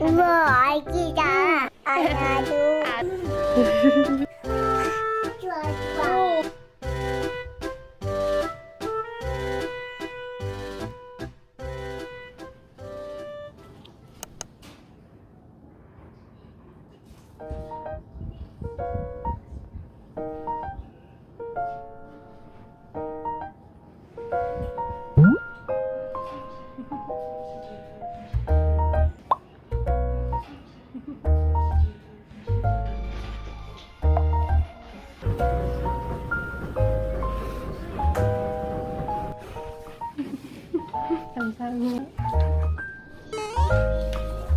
이거 아기다. 아야도. 좋아 좋아.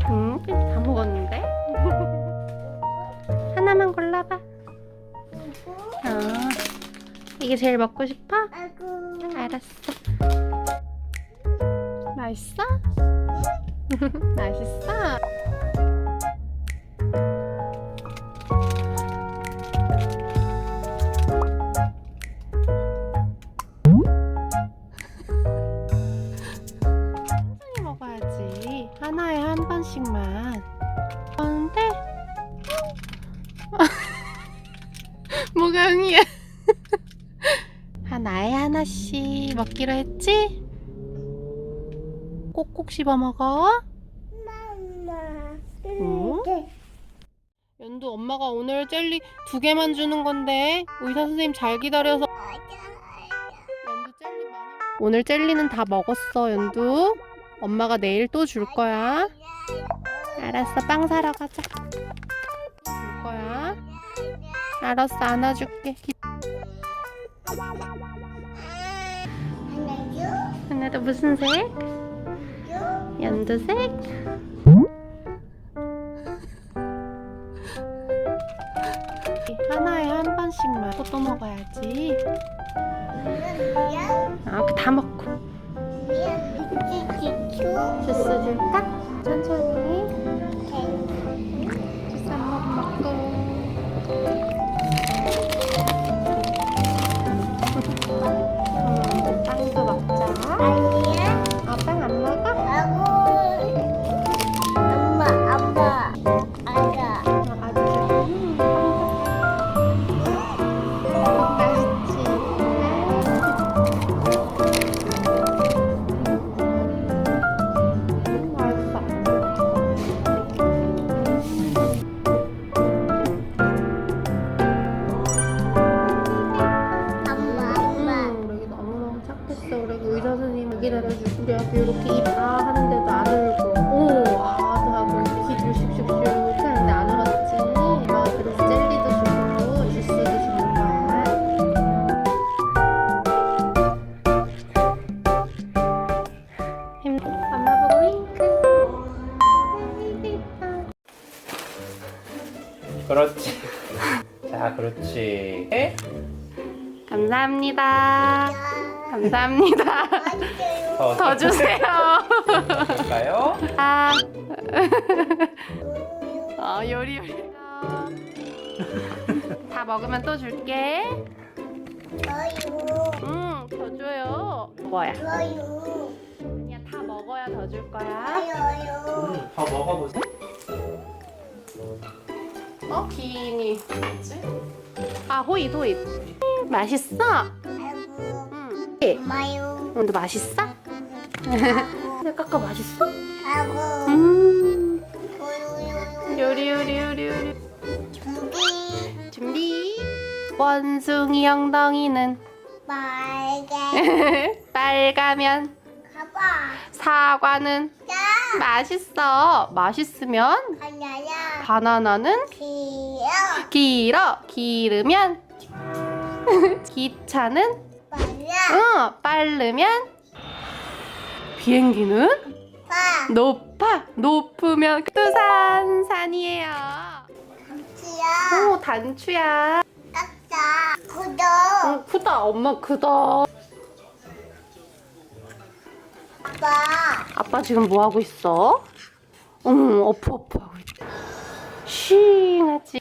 음, 다 먹었는데? 하나만 골라봐. 아, 이게 제일 먹고 싶어? 알았어. 맛있어? 맛있어? 먹기로 했지? 꼭꼭 씹어 먹어. 엄마. 응? 연두 엄마가 오늘 젤리 두 개만 주는 건데 의사 선생님 잘 기다려서 연두 젤리 많이 오늘 젤리는 다 먹었어 연두 엄마가 내일 또 줄 거야 알았어 빵 사러 가자 줄 거야 알았어 안아줄게 기- 하나도 무슨 색? 요? 연두색? 하나에 한 번씩만 또 먹어야지. 아, 그다 먹고. 주스 줄까? 그렇지. 자, 그렇지. 에? 감사합니다. 감사합니다. 더, 더 주세요. 줄까요? 아. 어, 요리 요리. 다 먹으면 또 줄게. 저요. 응, 더 줘요. 뭐야? 저요. 그냥 다 먹어야 더 줄 거야. 저요. 음, 더 먹어보세요. 어, 기인이 뭐지? 아, 호잇, 호잇. 맛있어? 아구. 응. 엄마요. 오늘도 맛있어? 근데 까까 맛있어? 아구. 음. 요리 요리 요리 요리. 준비. 준비. 원숭이 엉덩이는 빨개. 빨가면. 사과는 자. 맛있어. 맛있으면 하나야. 바나나는 귀여. 길어. 길으면 기차는 빨라. 어, 빠르면 비행기는 봐. 높아. 높으면 두산 산이에요. 귀여. 오, 단추야. 깎자. 구독. 어, 크다. 엄마 크다. 아빠. 아빠 지금 뭐 하고 있어? 응, 어프 어프 하고 있다. 싱하지.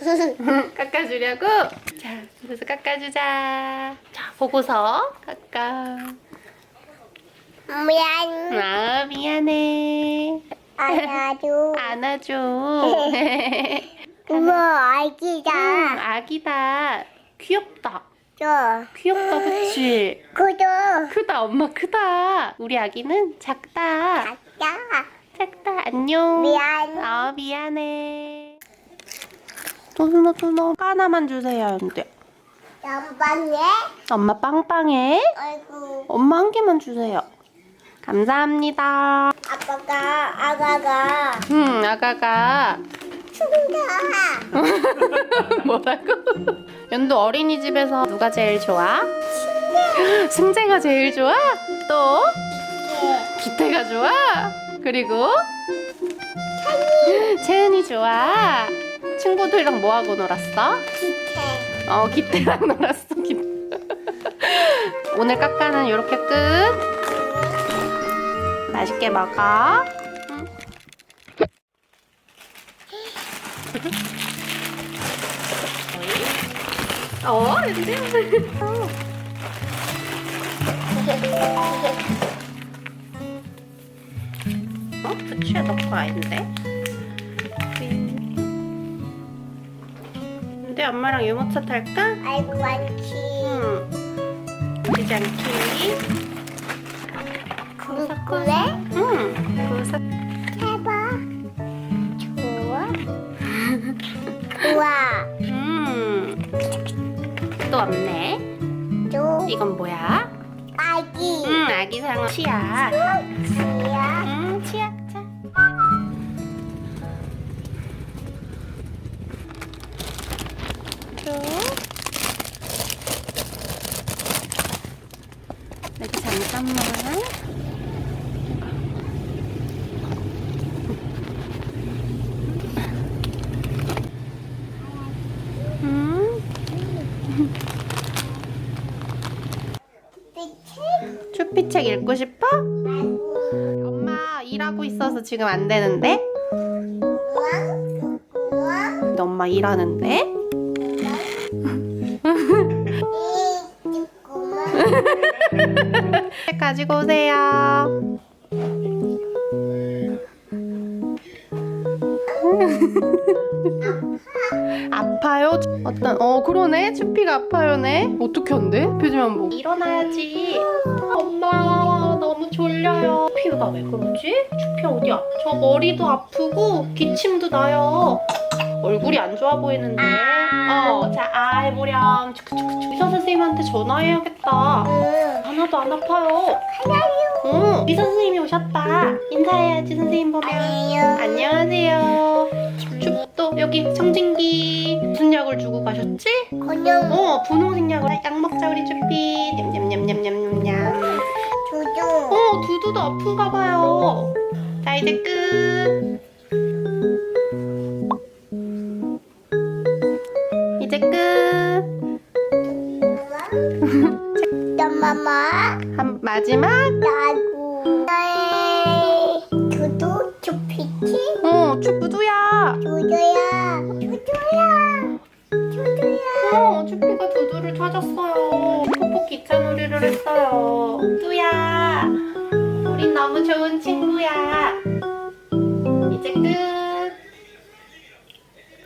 깎아주려고? 자, 그래서 깎아주자. 자, 보고서 깎아. 미안. 아 미안해. 안아줘. 안아줘. 우와, 응, 아기다. 아기다. 귀엽다. 저, 귀엽다, 그치? 구독. 크다, 엄마 크다. 우리 아기는 작다. 아까. 작다, 안녕. 미안. 아, 미안해. 도순아, 도순아. 하나만 주세요, 근데. 양반에 엄마 빵빵해. 아이고. 엄마 한 개만 주세요. 감사합니다. 아빠가, 아가가. 음, 아가가. 춘다. 뭐라고? 연두 어린이집에서 누가 제일 좋아? 승재가 제일 좋아? 또? 기태가 좋아? 그리고? 채은이 좋아? 친구들이랑 뭐하고 놀았어? 기태. 어, 기태랑 놀았어, 기태. 오늘 깎아는 이렇게 끝. 맛있게 먹어. 어, 근데 어? 부추에 넣고 아닌데? 근데 엄마랑 유모차 탈까? 아이고, 많지. 응. 되지 않기? 궁금해? 응. 구석. 좋아. 음. 또 없네. 또 이건 뭐야? 아기. 응, 아기 상어 치약. 치약. 자. 쭉. 여기 잠깐만. 음. 빛이 추피 책 읽고 싶어? 엄마 일하고 있어서 지금 안 되는데? 근데 엄마 일하는데? 책 가지고 오세요. 아파요? 어떤 어 그러네. 추피가 아파요네. 어떻게 한대 표지만 보고 일어나야지. 엄마 너무 졸려요. 추피가 왜 그러지? 추피 어디 아파 저 머리도 아프고 기침도 나요. 얼굴이 안 좋아 보이는데. 어 자 아 해보렴. 추크추크추 의사 선생님한테 전화해야겠다. 응. 하나도 안 아파요. 응, 의사 선생님이 오셨다. 인사해야지 선생님 보면. 안녕. 안녕하세요. 춥또 여기 청진기 무슨 약을 주고 가셨지? 건영. 어, 분홍색 약을 약 먹자 우리 쭈삐. 냠냠냠냠냠냠. 조조. 어, 두두도 아픈가 봐요. 자 이제 끝. 놀이를 했어요. 뚜야, 우린 너무 좋은 친구야. 이제 끝.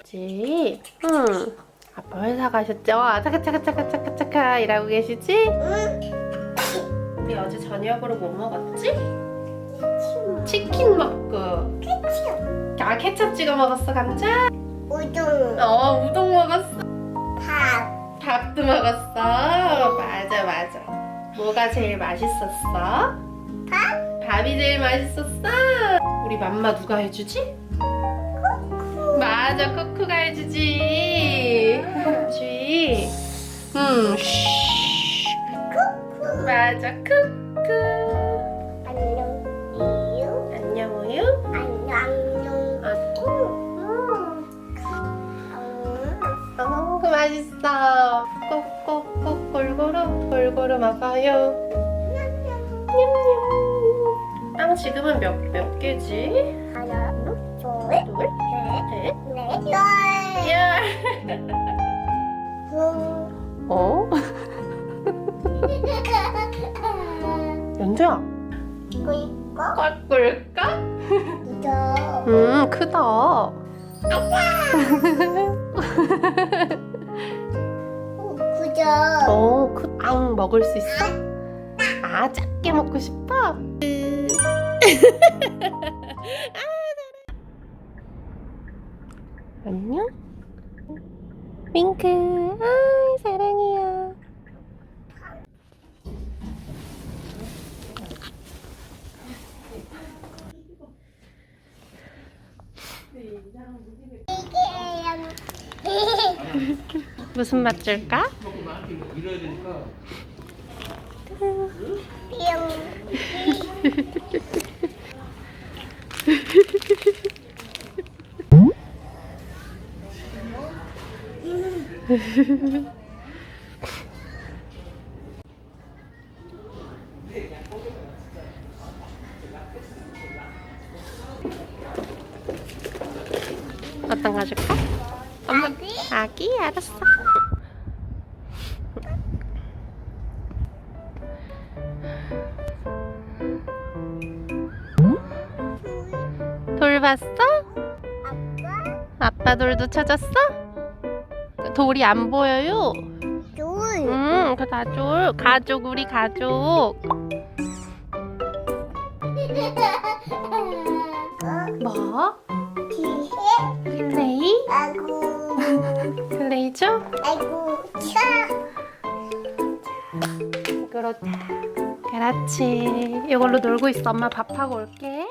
지, 응. 아빠 회사 가셨죠? 아, 차카차카차카차카차카 일하고 계시지? 응. 우리 어제 저녁으로 뭐 먹었지? 치킨 먹고. 케첩. 아, 케첩 찍어 먹었어, 감자? 우동. 어, 우동 먹었어. 밥. 밥도 먹었어. 맞아, 맞아. 뭐가 제일 맛있었어? 밥. 밥이 제일 맛있었어. 우리 맘마 누가 해주지? 맞아, 코코가 해주지. 그렇지. 음, 쉬. 맞아, 쿠쿠. 골고루 먹어요. 냠냠. 빵 지금은 몇, 몇 개지? 하나, 둘, 둘, 셋, 넷, 넷, 열. 열. 응. 어? 연주야, 꿀꺽. 그죠. 음, 크다. 그죠. 어, 크앙 먹을 수 있어? 아, 작게 먹고 싶어? 안녕? 윙크, 아이, 사랑해요. 무슨 맛 줄까? 어떤 봤어? 아빠 돌도 찾았어? 돌이 안 보여요. 둘. 응, 그 가족, 가족 우리 가족. 뭐? 클레이? 아이고. 클레이죠? 아이고. 차. 그렇다. 그렇지. 이걸로 놀고 있어. 엄마 밥하고 올게.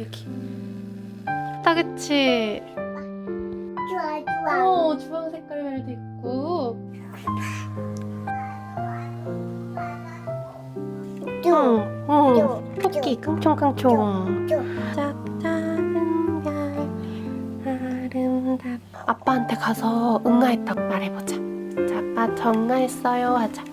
여기. 다 그치? 좋아 좋아. 어, 주황 색깔도 있고. 쭉. 응, 응. 쭉. 토끼. 쭉. 작작은 별 아름답. 아빠한테 가서 응아했다고 말해보자. 자, 아빠 저 응아했어요 하자.